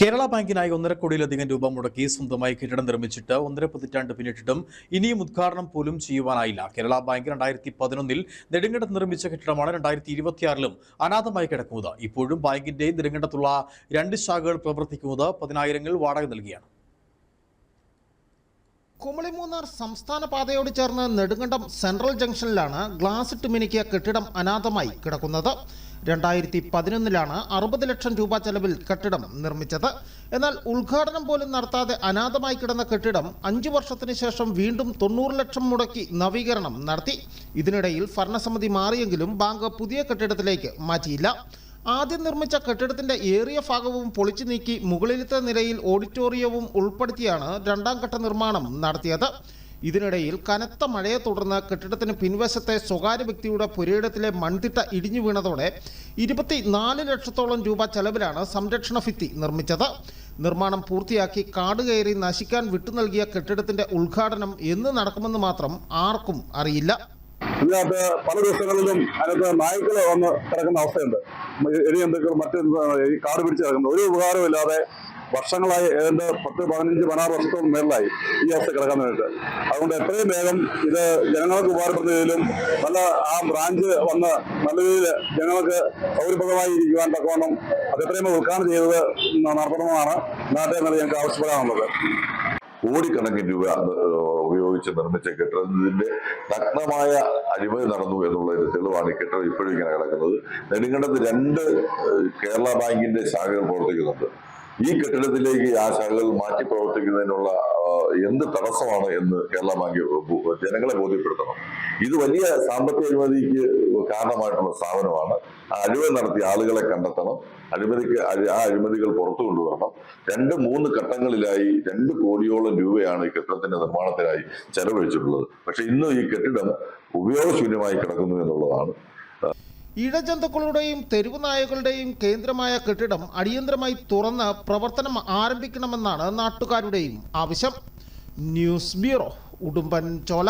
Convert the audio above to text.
കേരള ബാങ്കിനായി ഒന്നര കോടിയിലധികം രൂപ മുടക്കി സ്വന്തമായി കെട്ടിടം നിർമ്മിച്ചിട്ട് ഒന്നര പതിറ്റാണ്ട് പിന്നിട്ടിട്ടും ഇനിയും ഉദ്ഘാടനം പോലും ചെയ്യുവാനായില്ല. കേരള ബാങ്ക് രണ്ടായിരത്തി പതിനൊന്നിൽ നെടുങ്കണ്ടത്ത് നിർമ്മിച്ച കെട്ടിടമാണ് രണ്ടായിരത്തി ഇരുപത്തിയാറിലും അനാഥമായി കിടക്കുന്നത്. ഇപ്പോഴും ബാങ്കിന്റെ നെടുങ്കണ്ടത്തുള്ള രണ്ട് ശാഖകൾ പ്രവർത്തിക്കുന്നത് പതിനായിരങ്ങൾ വാടക നൽകിയാണ്. കുമളിമൂന്നാർ സംസ്ഥാന പാതയോട് ചേർന്ന് നെടുങ്കണ്ടം സെൻട്രൽ ജംഗ്ഷനിലാണ് ഗ്ലാസ് ഇട്ട് കെട്ടിടം അനാഥമായി കിടക്കുന്നത്. രണ്ടായിരത്തി പതിനൊന്നിലാണ് അറുപത് ലക്ഷം രൂപ ചെലവിൽ കെട്ടിടം നിർമ്മിച്ചത്. എന്നാൽ ഉദ്ഘാടനം പോലും നടത്താതെ അനാഥമായി കിടന്ന കെട്ടിടം അഞ്ചു വർഷത്തിന് ശേഷം വീണ്ടും തൊണ്ണൂറ് ലക്ഷം മുടക്കി നവീകരണം നടത്തി. ഇതിനിടയിൽ ഭരണസമിതി മാറിയെങ്കിലും ബാങ്ക് പുതിയ കെട്ടിടത്തിലേക്ക് മാറ്റിയില്ല. ആദ്യം നിർമ്മിച്ച കെട്ടിടത്തിന്റെ ഏറിയ ഭാഗവും പൊളിച്ചു നീക്കി മുകളിലത്തെ നിലയിൽ ഓഡിറ്റോറിയവും ഉൾപ്പെടുത്തിയാണ് രണ്ടാം ഘട്ട നിർമ്മാണം നടത്തിയത്. ഇതിനിടയിൽ കനത്ത മഴയെ തുടർന്ന് കെട്ടിടത്തിന് പിൻവശത്തെ സ്വകാര്യ വ്യക്തിയുടെ പുരയിടത്തിലെ മൺതിട്ട ഇടിഞ്ഞു വീണതോടെ ഇരുപത്തി ലക്ഷത്തോളം രൂപ ചെലവിലാണ് സംരക്ഷണ ഭിത്തി നിർമ്മിച്ചത്. നിർമ്മാണം പൂർത്തിയാക്കി കാട് കയറി നശിക്കാൻ വിട്ടു നൽകിയ കെട്ടിടത്തിന്റെ ഉദ്ഘാടനം എന്ന് നടക്കുമെന്ന് മാത്രം ആർക്കും അറിയില്ല. ഇതിനകത്ത് പല ദിവസങ്ങളിലും അതിനകത്ത് നായ്ക്കൾ വന്ന് കിടക്കുന്ന അവസ്ഥയുണ്ട്. എലി എന്തെങ്കിലും മറ്റ് കാട് പിടിച്ച് കിടക്കുന്നത് ഒരു ഉപകാരമില്ലാതെ വർഷങ്ങളായി ഏതാണ്ട് പത്ത് പതിനഞ്ച് പതിനാറ് വർഷത്തോളം മേളിലായി ഈ അവസ്ഥ കിടക്കാൻ വേണ്ടിയിട്ട്. അതുകൊണ്ട് എത്രയും വേഗം ഇത് ജനങ്ങൾക്ക് ഉപകാരപ്പെടുന്നതിലും നല്ല ആ ബ്രാഞ്ച് വന്ന് നല്ല രീതിയിൽ ജനങ്ങൾക്ക് സൗകര്യപ്രദമായി ഇരിക്കുവാൻ തക്കവണ്ണം അത് എത്രയും ഉദ്ഘാടനം ചെയ്തത് നടത്തണമെന്നാണ് നാട്ടുകാരെ ഞങ്ങൾക്ക് ആവശ്യപ്പെടാനുള്ളത്. കോടിക്കണക്കിന് രൂപ ഉപയോഗിച്ച് നിർമ്മിച്ച കെട്ടിടത്തിന്റെ നഗ്നമായ അഴിമതി നടന്നു എന്നുള്ളതിന് തെളിവാണ് ഈ കെട്ടിടം ഇപ്പോഴും ഇങ്ങനെ കിടക്കുന്നത്. നെടുങ്കണ്ടത്ത് രണ്ട് കേരള ബാങ്കിന്റെ ശാഖകൾ പ്രവർത്തിക്കുന്നുണ്ട്. ഈ കെട്ടിടത്തിലേക്ക് ആ ശാഖകൾ മാറ്റി പ്രവർത്തിക്കുന്നതിനുള്ള എന്ത് തടസ്സമാണ് എന്ന് കേരള ബാങ്ക് ജനങ്ങളെ ബോധ്യപ്പെടുത്തണം. ഇത് വലിയ സാമ്പത്തിക അഴിമതിക്ക് കാരണമായിട്ടുള്ള സ്ഥാപനമാണ്. ആ അഴിമതി നടത്തിയ ആളുകളെ കണ്ടെത്തണം. അഴിമതിക്ക് ആ അഴിമതികൾ പുറത്തു കൊണ്ടുവരണം. രണ്ട് മൂന്ന് ഘട്ടങ്ങളിലായി രണ്ട് കോടിയോളം രൂപയാണ് ഈ കെട്ടിടത്തിന്റെ നിർമ്മാണത്തിനായി ചെലവഴിച്ചിട്ടുള്ളത്. പക്ഷെ ഇന്നും ഈ കെട്ടിടം ഉപയോഗശൂന്യമായി കിടക്കുന്നു എന്നുള്ളതാണ്. ഇഴജന്തുക്കളുടെയും തെരുവ് നായകളുടെയും കേന്ദ്രമായ കെട്ടിടം അടിയന്തരമായി തുറന്ന് പ്രവർത്തനം ആരംഭിക്കണമെന്നാണ് നാട്ടുകാരുടെയും ആവശ്യം. ന്യൂസ് ബ്യൂറോ ഉടുമ്പൻ ചോല